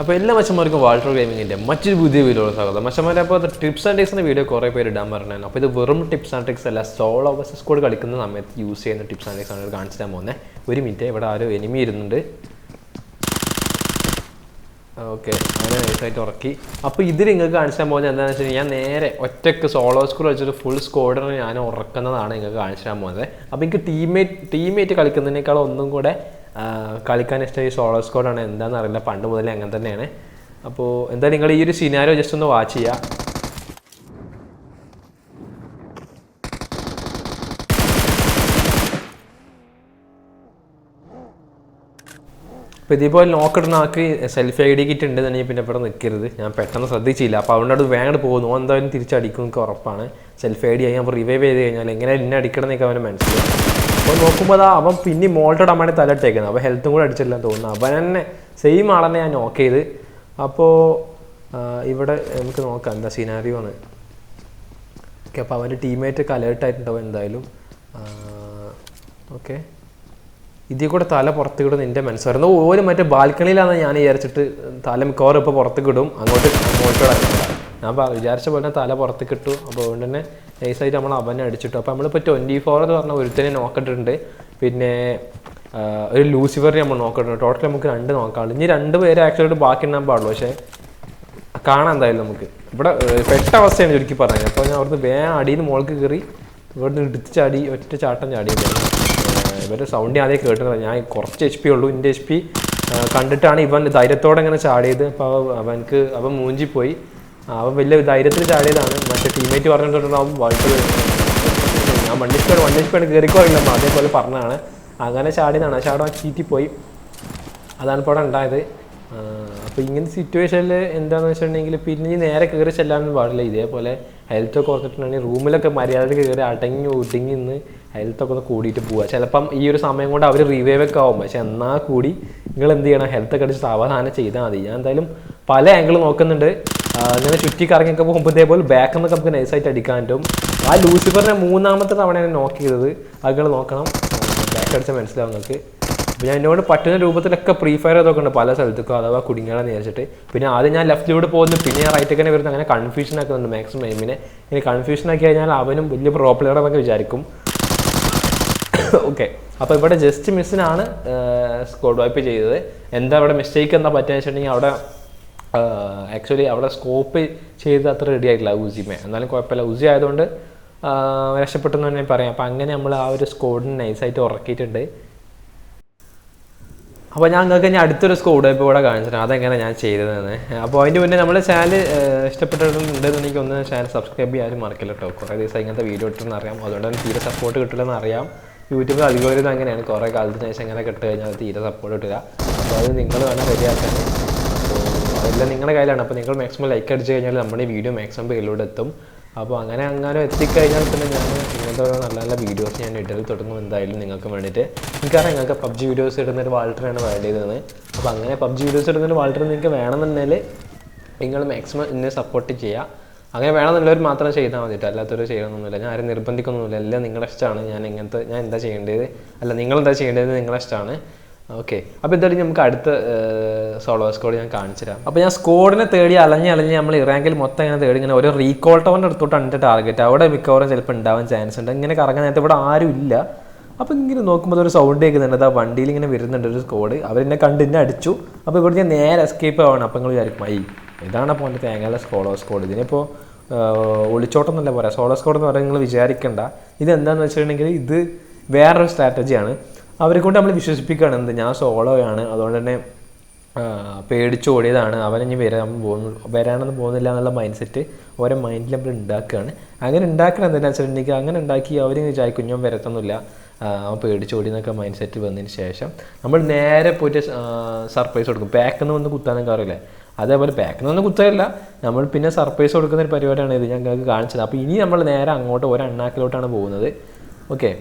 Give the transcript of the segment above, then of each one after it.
അപ്പോൾ എല്ലാ മച്ചന്മാർക്കും വാൾട്ടർ ഗെയിമിങ്ങിന്റെ മറ്റൊരു പുതിയ വീഡിയോയുടെ സ്വാഗതം. മച്ചന്മാരെ അപ്പോൾ ടിപ്സ് ആൻഡ് ടിക്സിന്റെ വീഡിയോ കുറേ പേര് ഇടാൻ പറഞ്ഞാണ് അപ്പോൾ ഇത് വെറും ടിപ്സ് ആൻഡ് ടിക്സ് അല്ല സോളോ ബസ് സ്കോഡ് കളിക്കുന്ന സമയത്ത് യൂസ് ചെയ്യുന്ന ടിപ്സ് ആൻഡ് ടിക്സ് ആണ് കാണിച്ചു തരാൻ പോകുന്നത് ഒരു മിനിറ്റ് ഇവിടെ ആരോ എനിമി ഇരുന്നുണ്ട്. ഓക്കെ അങ്ങനെ നൈസായിട്ട് ഉറക്കി. അപ്പോൾ ഇതിൽ നിങ്ങൾക്ക് കാണിച്ചാൽ പോകുന്നത് എന്താണെന്ന് വെച്ച് കഴിഞ്ഞാൽ ഞാൻ നേരെ ഒറ്റയ്ക്ക് സോളോ സ്കൂൾ വെച്ചിട്ട് ഫുൾ സ്കോഡിനെ ഞാൻ ഉറക്കുന്നതാണ് നിങ്ങൾക്ക് കാണിച്ചു തരാൻ പോകുന്നത്. അപ്പോൾ എനിക്ക് ടീമേറ്റ് ടീമേറ്റ് കളിക്കുന്നതിനേക്കാൾ ഒന്നും കൂടെ കളിക്കാൻ ഇഷ്ടം ഈ സോളോ സ്കോഡാണ് എന്താണെന്ന് അറിയില്ല. പണ്ട് മുതലേ അങ്ങനെ തന്നെയാണ്. അപ്പോൾ എന്തായാലും നിങ്ങൾ ഈ ഒരു സിനാരോ ജസ്റ്റ് ഒന്ന് വാച്ച് ചെയ്യുക അപ്പോൾ ഇതേപോലെ നോക്കിടുന്ന ആൾക്ക് സെൽഫി ഐ ഡി കിറ്റ് ഉണ്ട് തന്നെ പിന്നെ ഇവിടെ നിൽക്കരുത്. ഞാൻ പെട്ടെന്ന് ശ്രദ്ധിച്ചില്ല. അപ്പോൾ അവിടെ അത് വേഗം പോകുന്നു. എന്തായാലും തിരിച്ചടിക്കും. എനിക്ക് ഉറപ്പാണ്. സെൽഫി ഐ ഡി ആയി. അപ്പോൾ റിവൈവ് ചെയ്ത് കഴിഞ്ഞാൽ എങ്ങനെ എന്നെ അടിക്കണം എന്നൊക്കെ അവന് മനസ്സിലാവും. അപ്പോൾ നോക്കുമ്പോൾ അവൻ പിന്നെ മോൾട്ടോട് തല ഇട്ടേക്കുന്നത് അപ്പോൾ ഹെൽത്തും കൂടെ അടിച്ചില്ലെന്ന് തോന്നുന്നു. അവൻ തന്നെ സെയിം ആളെന്നെ ഞാൻ നോക്ക് ചെയ്ത്. അപ്പോൾ ഇവിടെ നമുക്ക് നോക്കാം എന്താ സിനാരിയോ ആണ്. ഓക്കെ അപ്പോൾ അവന്റെ ടീമേറ്റ് ഒക്കെ അലേർട്ടായിട്ടുണ്ടാവും എന്തായാലും. ഓക്കെ. ഇതിൽ കൂടെ തല പുറത്ത് കിടും എന്റെ മനസ്സായിരുന്നു ഓരോ മറ്റേ ബാൽക്കണിയിലാണ് ഞാൻ വിചാരിച്ചിട്ട് തല മിക്കവാറും ഇപ്പോൾ പുറത്ത് കിടും അങ്ങോട്ട് അങ്ങോട്ടോടെ ഞാൻ വിചാരിച്ച പോലെ തല പുറത്ത് കിട്ടും അപ്പോൾ അതുകൊണ്ട് തന്നെ നൈസായിട്ട് നമ്മൾ അവനെ അടിച്ചിട്ടു. അപ്പോൾ നമ്മളിപ്പോൾ ട്വന്റി ഫോർ എന്ന് പറഞ്ഞ ഒരുത്തനെ നോക്കിയിട്ടുണ്ട് പിന്നെ ഒരു ലൂസിഫറിനെ നമ്മൾ നോക്കിയിട്ടുണ്ട് ടോട്ടൽ നമുക്ക് രണ്ട് നോക്കാനുള്ളൂ ഇനി രണ്ട് പേര് ആക്ച്വലി ബാക്കി ഉണ്ടാൻ പാടുള്ളൂ. പക്ഷേ കാണാൻ എന്തായാലും നമുക്ക്. ഇവിടെ പെട്ട അവസ്ഥയാണ് ചുരുക്കി പറഞ്ഞത് അപ്പോൾ ഞാൻ അവിടുന്ന് വേഗം അടിയിൽ നിന്ന് മുകൾക്ക് കയറി ഇവിടുന്ന് ഇടിച്ച് ചാടി ഒറ്റ ചാട്ടം ചാടി. ഇവരുടെ സൗണ്ട് ആദ്യം കേട്ടത് ഞാൻ കുറച്ച് എച്ച് പി ഉള്ളൂ. എന്റെ എച്ച് പി കണ്ടിട്ടാണ് ഇവൻ ധൈര്യത്തോടെ ഇങ്ങനെ ചാടിയത്. അപ്പോൾ അവൻക്ക് അവൻ മൂഞ്ചിപ്പോയി. അവൻ വലിയ ധൈര്യത്തിൽ ചാടിയതാണ്. മറ്റേ ടീമേറ്റ് പറഞ്ഞിട്ടുണ്ടാവും വളരെ ഞാൻ വണ്ടിഷ്പേട് വണ്ടിഷ്പേട് വണ്ടി സ്പീഡ് കയറിക്കോയില്ല അതേപോലെ പറഞ്ഞതാണ്. അങ്ങനെ ചാടിയതാണ്. ആ ചാടം ചീറ്റിപ്പോയി അതാണ് ഇപ്പോൾ അവിടെ ഉണ്ടായത്. അപ്പോൾ ഇങ്ങനത്തെ സിറ്റുവേഷനിൽ എന്താണെന്ന് വെച്ചിട്ടുണ്ടെങ്കിൽ പിന്നെ നേരെ കയറി ചെല്ലാനൊന്നും പാടില്ല. ഇതേപോലെ ഹെൽത്ത് ഒക്കെ ഓർത്തിട്ടുണ്ടെങ്കിൽ റൂമിലൊക്കെ മര്യാദയ്ക്ക് കയറി അടങ്ങി ഒതുങ്ങി നിന്ന് ഹെൽത്തൊക്കെ ഒന്ന് കൂടിയിട്ട് പോവുക. ചിലപ്പം ഈ ഒരു സമയം കൊണ്ട് അവർ റിവൈവ് ഒക്കെ ആവും. പക്ഷെ എന്നാൽ കൂടി നിങ്ങൾ എന്ത് ചെയ്യണം? ഹെൽത്ത് ഒക്കെ അടിച്ച് സാവധാനം ചെയ്താൽ മതി. ഞാൻ എന്തായാലും പല ആംഗിൾ നോക്കുന്നുണ്ട്. ഇങ്ങനെ ചുറ്റി കറങ്ങിയൊക്കെ പോകുമ്പോൾ ഇതേപോലെ ബാക്ക് എന്നൊക്കെ നമുക്ക് നൈസായിട്ട് അടിക്കാൻ പറ്റും. ആ ലൂസിഫറിനെ മൂന്നാമത്തെ തവണയാണ് നോക്ക് ചെയ്തത്. അതുകൾ നോക്കണം. ബാക്ക് അടിച്ചാൽ മനസ്സിലാവും നിങ്ങൾക്ക്. ഞാൻ എന്നോട് പറ്റുന്ന രൂപത്തിലൊക്കെ പ്രീ ഫയർ അതൊക്കെ ഉണ്ട്. പല സ്ഥലത്തേക്കും അഥവാ കുടുങ്ങിയാണെന്ന് വിചാരിച്ചിട്ട്. പിന്നെ ആദ്യം ഞാൻ ലെഫ്റ്റിലൂടെ പോകുന്നു പിന്നെ. ഞാൻ റൈറ്റ് വരുന്നത് അങ്ങനെ കൺഫ്യൂഷൻ ആക്കുന്നുണ്ട് മാക്സിമം എയിമിനെ ഇനി കൺഫ്യൂഷൻ ആക്കി കഴിഞ്ഞാൽ അവനും വലിയ പ്രോ പ്ലെയർ എന്നൊക്കെ വിചാരിക്കും. ഓക്കെ അപ്പോൾ ഇവിടെ ജസ്റ്റ് മിസ്സിനാണ് സ്കോഡ് വൈപ്പ് ചെയ്തത്. എന്താ ഇവിടെ മിസ്റ്റേക്ക് എന്താ പറ്റുക വെച്ചിട്ടുണ്ടെങ്കിൽ അവിടെ ആക്ച്വലി അവിടെ സ്കോപ്പ് ചെയ്ത് അത്ര റെഡി ആയിട്ടില്ല ഉസിമെ എന്നാലും കുഴപ്പമില്ല. ഉസി ആയതുകൊണ്ട് രക്ഷപ്പെട്ടെന്ന് തന്നെ പറയാം. അപ്പം അങ്ങനെ നമ്മൾ ആ ഒരു സ്കോഡിന് നൈസായിട്ട് ഉറക്കിയിട്ടുണ്ട്. അപ്പോൾ ഞാൻ നിങ്ങൾക്ക് ഞാൻ അടുത്തൊരു സ്കോഡ് ഇപ്പോൾ ഇവിടെ കാണിച്ചിട്ട് അതെങ്ങനെ ഞാൻ ചെയ്തതെന്ന്. അപ്പോൾ അതിന്റെ മുന്നേ നമ്മുടെ ചാനൽ ഇഷ്ടപ്പെട്ടിട്ടുണ്ടെന്നുണ്ടെങ്കിൽ ഒന്ന് ചാനൽ സബ്സ്ക്രൈബ് ചെയ്യാനും മറക്കില്ല കേട്ടോ കുറേ ദിവസം ഇങ്ങനത്തെ വീഡിയോ ഇട്ടെന്ന് അറിയാം. അതുകൊണ്ട് തന്നെ തീരെ സപ്പോർട്ട് കിട്ടില്ലെന്ന് അറിയാം. യൂട്യൂബിൽ അൽഗോരിതം അങ്ങനെയാണ്. കുറേ കാലത്തിന് ശേഷം ഇങ്ങനെ കിട്ടുക കഴിഞ്ഞാൽ തീരെ സപ്പോർട്ട് കിട്ടില്ല. അപ്പോൾ അത് നിങ്ങൾ വേണം റെഡിയാക്കാൻ അതെല്ലാം നിങ്ങളുടെ കയ്യിലാണ്. അപ്പോൾ നിങ്ങൾ മാക്സിമം ലൈക്ക് അടിച്ച് കഴിഞ്ഞാൽ നമ്മുടെ വീഡിയോ മാക്സിമം പേരിലൂടെ എത്തും. അപ്പോൾ അങ്ങനെ അങ്ങനെ എത്തിക്കഴിഞ്ഞാൽ പിന്നെ ഞാൻ ഇങ്ങനത്തെ ഓരോ നല്ല നല്ല വീഡിയോസ് ഞാൻ ഇടയിൽ തുടങ്ങും എന്തായാലും നിങ്ങൾക്ക് വേണ്ടിയിട്ട്. എനിക്കറിയാം നിങ്ങൾക്ക് പബ്ജി വീഡിയോസ് ഇടുന്നൊരു വാൾട്ടറാണ് വേണ്ടി ചെയ്തത് അപ്പോൾ അങ്ങനെ പബ്ജി വീഡിയോസ് ഇടുന്നൊരു വാൾട്ടർ നിങ്ങൾക്ക് വേണമെന്നുണ്ടെങ്കിൽ നിങ്ങൾ മാക്സിമം എന്നെ സപ്പോർട്ട് ചെയ്യുക അങ്ങനെ വേണമെന്നുള്ളവർ മാത്രം ചെയ്താൽ മതിയിട്ട് അല്ലാത്തവർ ചെയ്യണമെന്നില്ല ഞാൻ ആരും നിർബന്ധിക്കൊന്നുമില്ല. എല്ലാം നിങ്ങളുടെ ഇഷ്ടമാണ്. ഞാൻ ഇങ്ങനത്തെ ഞാൻ എന്താ ചെയ്യേണ്ടത്? അല്ല നിങ്ങളെന്താ ചെയ്യേണ്ടത്? നിങ്ങളുടെ ഇഷ്ടമാണ്. ഓക്കെ അപ്പോൾ എന്തായാലും നമുക്ക് അടുത്ത സോളോ സ്കോഡ് ഞാൻ കാണിച്ചു തരാം. അപ്പോൾ ഞാൻ സ്കോഡിനെ തേടി അലഞ്ഞ് അലഞ്ഞ് നമ്മൾ ഇറാങ്കിൽ മൊത്തം ഇങ്ങനെ തേടി ഇങ്ങനെ ഓരോ റീകോൾ ടവറിന്റെ അടുത്തോട്ടാണ് ടാർഗറ്റ് അവിടെ മിക്കവാറും ചിലപ്പോൾ ഉണ്ടാവാൻ ചാൻസ് ഉണ്ട്. ഇങ്ങനെ കറങ്ങാൻ നേരത്തെ ഇവിടെ ആരും ഇല്ല. അപ്പോൾ ഇങ്ങനെ നോക്കുമ്പോൾ ഒരു സൗണ്ട് കേൾക്കുന്നുണ്ട്. ആ വണ്ടിയിൽ ഇങ്ങനെ വരുന്നുണ്ട് ഒരു സ്കോഡ് അവരെന്നെ കണ്ട് എന്നെ അടിച്ചു. അപ്പോൾ ഇവിടെ ഞാൻ നേരെ എസ്കേപ്പ് ആവണം. അപ്പോൾ നിങ്ങൾ വിചാരിക്കും ഐ ഇതാണ് അപ്പോൾ എന്റെ തേങ്ങയുടെ സ്കോളോ സ്കോഡ് ഇതിനിപ്പോൾ ഒളിച്ചോട്ടം എന്നല്ല പറയാം സോളോ സ്കോഡ് എന്ന് പറയുന്നത് നിങ്ങൾ വിചാരിക്കണ്ട. ഇത് എന്താണെന്ന് വെച്ചിട്ടുണ്ടെങ്കിൽ ഇത് വേറൊരു സ്ട്രാറ്റജിയാണ് അവരെ കൊണ്ട് നമ്മൾ വിശ്വസിപ്പിക്കുകയാണ് എന്ത് ഞാൻ സോളോയാണ് അതുകൊണ്ട് തന്നെ പേടിച്ചോടിയതാണ് അവൻ ഇനി വരാൻ പോകുന്നു വരാനൊന്നും പോകുന്നില്ല എന്നുള്ള മൈൻഡ് സെറ്റ് ഓരോ മൈൻഡിൽ നമ്മൾ ഉണ്ടാക്കുകയാണ് അങ്ങനെ ഉണ്ടാക്കണം എന്താണെന്ന് വെച്ചിട്ടുണ്ടെങ്കിൽ അങ്ങനെ ഉണ്ടാക്കി അവർ വിചാരിക്കും ഞാൻ വരത്തൊന്നുമില്ല. അവൻ പേടിച്ചോടി എന്നൊക്കെ മൈൻഡ് സെറ്റ് വന്നതിന് ശേഷം നമ്മൾ നേരെ പോയിട്ട് സർപ്രൈസ് കൊടുക്കും. ബാക്കിൽ നിന്ന് വന്ന് കുത്താനൊക്കെ അറിയില്ലേ? അതേപോലെ ബാക്കിൽ നിന്ന് കുത്തല്ല നമ്മൾ പിന്നെ സർപ്രൈസ് കൊടുക്കുന്ന ഒരു പരിപാടിയാണ് ഇത് ഞങ്ങൾക്ക് കാണിച്ചത്. അപ്പോൾ ഇനി നമ്മൾ നേരെ അങ്ങോട്ട് ഒരു അണ്ണാക്കിലോട്ടാണ് പോകുന്നത്. ഓക്കെ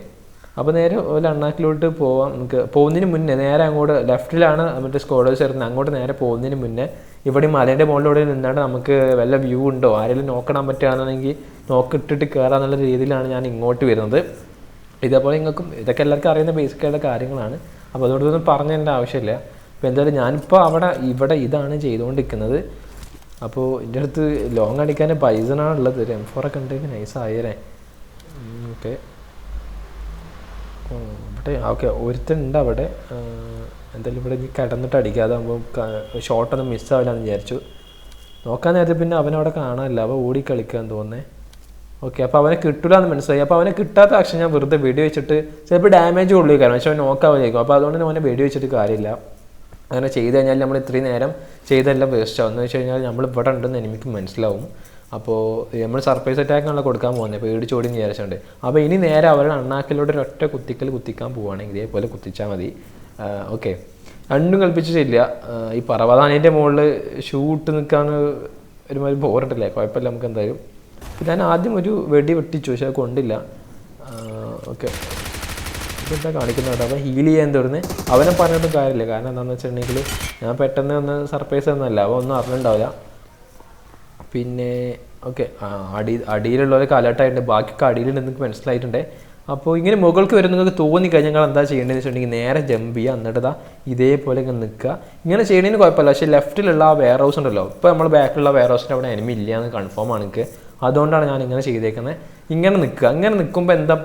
അപ്പോൾ നേരെ ഒരു അണ്ണാക്കിലോട്ട് പോവാം. നമുക്ക് പോകുന്നതിന് മുന്നേ നേരെ അങ്ങോട്ട് ലെഫ്റ്റിലാണ് മറ്റേ സ്കോഡേഴ്സ് വരുന്നത്. അങ്ങോട്ട് നേരെ പോകുന്നതിന് മുന്നേ ഇവിടെ മലേന്റെ മുകളിലൂടെ നിന്നാണ്ട് നമുക്ക് വല്ല വ്യൂ ഉണ്ടോ? ആരെങ്കിലും നോക്കണം പറ്റുകയാണെന്നുണ്ടെങ്കിൽ നോക്കിട്ടിട്ട് കയറാന്നുള്ള രീതിയിലാണ് ഞാൻ ഇങ്ങോട്ട് വരുന്നത്. ഇതേപോലെ നിങ്ങൾക്കും ഇതൊക്കെ എല്ലാവർക്കും അറിയുന്ന ബേസിക് ആയിട്ടുള്ള കാര്യങ്ങളാണ്. അപ്പോൾ അതുകൊണ്ടൊന്നും പറഞ്ഞതിന്റെ ആവശ്യമില്ല. അപ്പോൾ എന്തായാലും ഞാനിപ്പോൾ അവിടെ ഇവിടെ ഇതാണ് ചെയ്തുകൊണ്ടിരിക്കുന്നത്. അപ്പോൾ എന്റെ അടുത്ത് ലോങ് അടിക്കാൻ പൈസനാണുള്ളത് ഒരു എം ഫോറൊക്കെ ഉണ്ടെങ്കിൽ നൈസ് ആയല്ലേ ഓക്കെ ഇവിടെ ഓക്കെ ഒരുത്തുണ്ട് അവിടെ. എന്തായാലും ഇവിടെ കിടന്നിട്ട് അടിക്കാതാകുമ്പോൾ ഷോട്ടൊന്നും മിസ്സാവില്ല എന്ന് വിചാരിച്ചു. നോക്കാൻ നേരത്തെ പിന്നെ അവനവിടെ കാണാനില്ല. അവൻ ഓടി കളിക്കാൻ തോന്നേ ഓക്കെ അപ്പോൾ അവനെ കിട്ടില്ല എന്ന് മനസ്സിലായി. അപ്പോൾ അവനെ കിട്ടാത്ത പക്ഷേ ഞാൻ വെറുതെ വീഡിയോ വെച്ചിട്ട് ചിലപ്പോൾ ഡാമേജ് ഉള്ളൂ കാരണം പക്ഷെ അവൻ നോക്കാവില്ലേക്കും അപ്പോൾ അതുകൊണ്ട് അവനെ വെടി വെച്ചിട്ട് കാര്യമില്ല. അങ്ങനെ ചെയ്ത് കഴിഞ്ഞാൽ നമ്മൾ ഇത്രയും നേരം ചെയ്തെല്ലാം വേസ്റ്റ് എന്ന് വെച്ച് കഴിഞ്ഞാൽ നമ്മൾ ഇവിടെ ഉണ്ടെന്ന് എനിക്ക് മനസ്സിലാവും. അപ്പോൾ നമ്മൾ സർപ്രൈസ് അറ്റാക്കാണല്ലോ കൊടുക്കാൻ പോകുന്നത് പേടിച്ചോടി വിചാരിച്ചുകൊണ്ട് അപ്പോൾ ഇനി നേരെ അവരുടെ അണ്ണാക്കിലൂടെ ഒരൊറ്റ കുത്തിക്കൽ കുത്തിക്കാൻ പോവുകയാണെങ്കിൽ ഇതേപോലെ കുത്തിച്ചാൽ മതി. ഓക്കെ രണ്ടും കൽപ്പിച്ചിട്ടില്ല ഈ പർവതാനേന്റെ മുകളിൽ ഷൂട്ട് നിൽക്കാൻ ഒരുമാതിരി ബോറിട്ടില്ലേ കുഴപ്പമില്ല നമുക്ക് എന്തായാലും. ഞാൻ ആദ്യം ഒരു വെടി വെട്ടിച്ചു പക്ഷെ കൊണ്ടില്ല. ഓക്കെ ഇതെന്താ കാണിക്കുന്നത്? അപ്പം ഹീൽ ചെയ്യാൻ തുടർന്ന് അവനെ പറഞ്ഞിട്ടും കാര്യമില്ല. കാരണം എന്താണെന്ന് വെച്ചിട്ടുണ്ടെങ്കിൽ ഞാൻ പെട്ടെന്ന് ഒന്ന് സർപ്രൈസ് ഒന്നുമല്ല അവൻ ഒന്നും അറിഞ്ഞിട്ടുണ്ടാവില്ല. പിന്നെ ഓക്കെ അടി അടിയിലുള്ളവരൊക്കെ അലർട്ടായിട്ടുണ്ട് ബാക്കി അടിയിലുണ്ട് നിങ്ങൾക്ക് മനസ്സിലായിട്ടുണ്ട്. അപ്പോൾ ഇങ്ങനെ മുകൾക്ക് വരും നിങ്ങൾക്ക് തോന്നിക്കഴിഞ്ഞാൽ നിങ്ങൾ എന്താ ചെയ്യേണ്ടതെന്ന് വെച്ചിട്ടുണ്ടെങ്കിൽ നേരെ ജമ്പ് ചെയ്യുക. എന്നിട്ട് ഇതാ ഇതേപോലെ ഇങ്ങനെ നിൽക്കുക. ഇങ്ങനെ ചെയ്യണതിന് കുഴപ്പമില്ല. പക്ഷേ ലെഫ്റ്റിലുള്ള ആ വെയർ ഹൗസ് ഉണ്ടല്ലോ. ഇപ്പോൾ നമ്മൾ ബാക്കിലുള്ള വെയർ ഹൗസിന്റെ അവിടെ എനിമി ഇല്ല എന്ന് കൺഫേം ആണ് എനിക്ക്. അതുകൊണ്ടാണ് ഞാൻ ഇങ്ങനെ ചെയ്തേക്കുന്നത് ഇങ്ങനെ നിൽക്കുക അങ്ങനെ നിൽക്കുമ്പോൾ എന്താ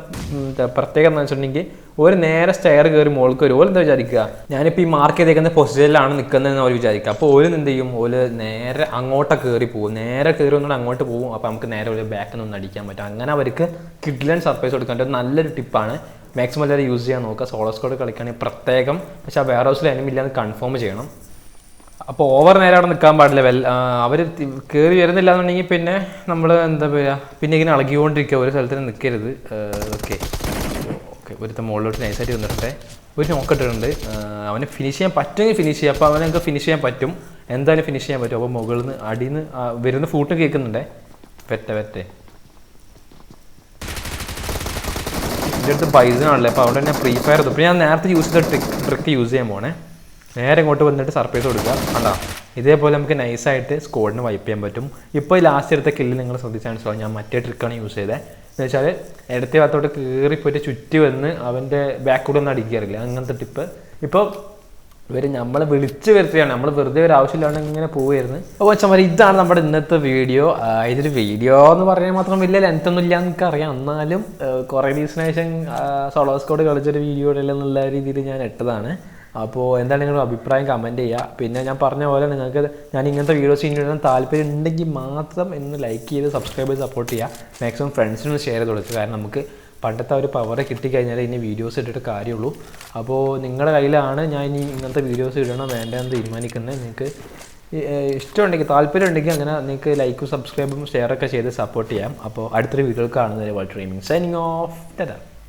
പ്രത്യേകത എന്ന് വെച്ചിട്ടുണ്ടെങ്കിൽ ഒരു നേരെ സ്റ്റെയർ കയറി മോൾക്ക് ഒരു ഓൽ എന്താ വിചാരിക്കുക? ഞാനിപ്പോൾ ഈ മാർക്ക് ചെയ്തേക്കുന്ന പൊസിഷനിലാണ് നിൽക്കുന്നതെന്ന് അവർ വിചാരിക്കുക. അപ്പോൾ ഓൽ എന്ത് ചെയ്യും? ഓൽ നേരെ അങ്ങോട്ട് കയറി പോകും. നേരെ കയറി ഒന്നുകൂടെ അങ്ങോട്ട് പോകും. അപ്പോൾ നമുക്ക് നേരെ ഒരു ബാക്കിൽ നിന്ന് അടിക്കാൻ പറ്റും. അങ്ങനെ അവർക്ക് കിഡ്ലൻ സർപ്രൈസ് കൊടുക്കാൻ നല്ലൊരു ടിപ്പാണ് മാക്സിമം എല്ലാവരും യൂസ് ചെയ്യാൻ നോക്കുക. സോളോ സ്കോഡ് കളിക്കുകയാണെങ്കിൽ പ്രത്യേകം. പക്ഷേ ആ വെയർ ഹൗസിൽ എനിമില്ലാന്ന് കൺഫേം ചെയ്യണം. അപ്പോൾ ഓവർ നേരം അവിടെ നിൽക്കാൻ പാടില്ല. വെൽ അവർ കയറി വരുന്നില്ല എന്നുണ്ടെങ്കിൽ പിന്നെ നമ്മൾ എന്താ പറയുക പിന്നെ ഇങ്ങനെ ഇളകിക്കൊണ്ടിരിക്കുക ഒരു സ്ഥലത്തിന് നിൽക്കരുത് ഓക്കെ ഓക്കെ ഒരുത്ത മുകളിലോട്ട് നൈസായിട്ട് വന്നിട്ടെ ഒരു നോക്കിട്ടുണ്ട് അവനെ ഫിനിഷ് ചെയ്യാൻ പറ്റുമെങ്കിൽ ഫിനിഷ് ചെയ്യാം. അപ്പോൾ അവനെ നമുക്ക് ഫിനിഷ് ചെയ്യാൻ പറ്റും. എന്തായാലും ഫിനിഷ് ചെയ്യാൻ പറ്റും. അപ്പോൾ മുകളിൽ നിന്ന് അടിയിൽ നിന്ന് വരുന്ന ഫൂട്ടും കേൾക്കുന്നുണ്ടേ? വെറ്റ പെറ്റേ എന്റെ അടുത്ത് ആണല്ലേ? അപ്പോൾ അവിടെ തന്നെ ഫ്രീ ഫയർ ഇപ്പോൾ ഞാൻ നേരത്തെ യൂസ് ചെയ്ത ട്രിക്ക് ട്രിക്ക് യൂസ് ചെയ്യാൻ പോണേ. നേരെ ഇങ്ങോട്ട് വന്നിട്ട് സർപ്രൈസ് കൊടുക്കുക. കണ്ടാ? ഇതേപോലെ നമുക്ക് നൈസായിട്ട് സ്കോഡിന് വൈപ്പ് ചെയ്യാൻ പറ്റും. ഇപ്പോൾ ലാസ്റ്റ് എടുത്ത കില്ല് നിങ്ങൾ ശ്രദ്ധിച്ചാൽ മനസ്സിലാവും. ഞാൻ മറ്റേ ട്രിക്കാണ് യൂസ് ചെയ്തത് എന്ന് വെച്ചാൽ ഇടത്തെ ഭാഗത്തോട്ട് കയറി പോയിട്ട് ചുറ്റി വന്ന് അവന്റെ ബാക്കോട് ഒന്നും അടിക്കാറില്ല അങ്ങനത്തെ ടിപ്പ് ഇപ്പോൾ ഇവർ നമ്മളെ വിളിച്ച് വരുത്തുകയാണ് നമ്മൾ വെറുതെ ഒരു ആവശ്യമില്ലാണ്ട് ഇങ്ങനെ പോവുമായിരുന്നു അപ്പോൾ വെച്ചാൽ ഇതാണ് നമ്മുടെ ഇന്നത്തെ വീഡിയോ ഇതൊരു വീഡിയോ എന്ന് പറയാൻ മാത്രം വലിയ ലെങ്ത് ഒന്നും ഇല്ല എന്നൊക്കെ അറിയാം എന്നാലും കുറേ ദിവസത്തിന് ശേഷം സോളോ കളിച്ചൊരു വീഡിയോ എന്നുള്ള രീതിയിൽ ഞാൻ ഇട്ടതാണ്. അപ്പോൾ എന്താണ് നിങ്ങളുടെ അഭിപ്രായം കമന്റ് ചെയ്യുക പിന്നെ ഞാൻ പറഞ്ഞ പോലെ നിങ്ങൾക്ക് ഞാൻ ഇങ്ങനത്തെ വീഡിയോസ് ഇനി താല്പര്യം ഉണ്ടെങ്കിൽ മാത്രം എന്ന് ലൈക്ക് ചെയ്ത് സബ്സ്ക്രൈബ് ചെയ്ത് സപ്പോർട്ട് ചെയ്യുക മാക്സിമം ഫ്രണ്ട്സിനും ഷെയർ ചെയ്ത് കൊടുക്കുക കാരണം നമുക്ക് പണ്ടത്തെ ഒരു പവർ കിട്ടിക്കഴിഞ്ഞാൽ ഇനി വീഡിയോസ് ഇട്ടിട്ട് കാര്യമുള്ളൂ. അപ്പോൾ നിങ്ങളുടെ കയ്യിലാണ് ഞാൻ ഇനി ഇങ്ങനത്തെ വീഡിയോസ് ഇടണം വേണ്ടതെന്ന് തീരുമാനിക്കുന്നത്. നിങ്ങൾക്ക് ഇഷ്ടമുണ്ടെങ്കിൽ താല്പര്യം ഉണ്ടെങ്കിൽ അങ്ങനെ നിങ്ങൾക്ക് ലൈക്കും സബ്സ്ക്രൈബും ഷെയറൊക്കെ ചെയ്ത് സപ്പോർട്ട് ചെയ്യാം. അപ്പോൾ അടുത്തൊരു വീഡിയോ കാണുന്നതിന് വളരെ ഡ്രീമിങ് സൈനിങ് ഓഫ് ടാറ്റാ.